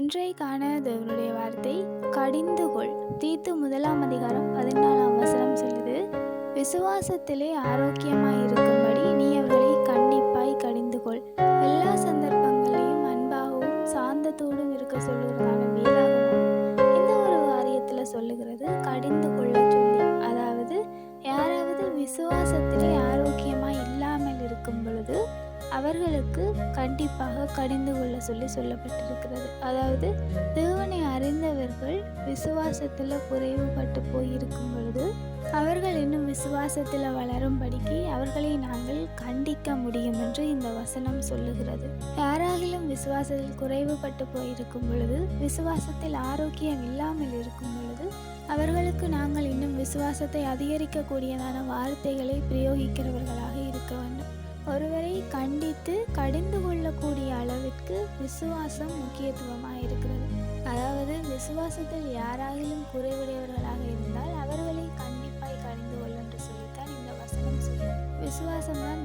இன்றைக்கான தேவனுடைய வார்த்தை கடிந்து கொள். தீத்து முதலாம் அதிகாரம் பதினாலாம் வசனம் சொல்லுது விசுவாசத்திலே ஆரோக்கியமாய் இருக்கும்படி நீ அவர்களை கண்டிப்பாய் கடிந்து கொள். எல்லா சந்தர்ப்பங்களையும் அன்பாகவும் சாந்தத்தோடும் இருக்க சொல்லுகிறான் அவர்களுக்கு கண்டிப்பாக கடிந்து கொள்ள சொல்லி சொல்லப்பட்டிருக்கிறது. அதாவது தேவனை அறிந்தவர்கள் விசுவாசத்தில் குறைவுபட்டு போயிருக்கும் பொழுது அவர்கள் இன்னும் விசுவாசத்தில் வளரும்படிக்கு அவர்களை நாங்கள் கண்டிக்க முடியும் என்று இந்த வசனம் சொல்லுகிறது. யாராகிலும் விசுவாசத்தில் குறைவுபட்டு போயிருக்கும் பொழுது விசுவாசத்தில் ஆரோக்கியம் இல்லாமல் இருக்கும் பொழுது அவர்களுக்கு நாங்கள் இன்னும் விசுவாசத்தை அதிகரிக்கக்கூடியதான வார்த்தைகளை பிரயோகிக்கிறவர்களாக இருக்க வேண்டும். ஒருவரை கண்டித்து கடிந்து கொள்ளக்கூடிய அளவிற்கு விசுவாசம் முக்கியத்துவமாக இருக்கிறது. அதாவது விசுவாசத்தில் யாராகிலும் குறைவுடையவர்களாக இருந்தால் அவர்களை கண்டிப்பாய் கடிந்து கொள்ளும் என்று சொல்லித்தான் இந்த வசனம் சொல்லும் விசுவாசம்தான்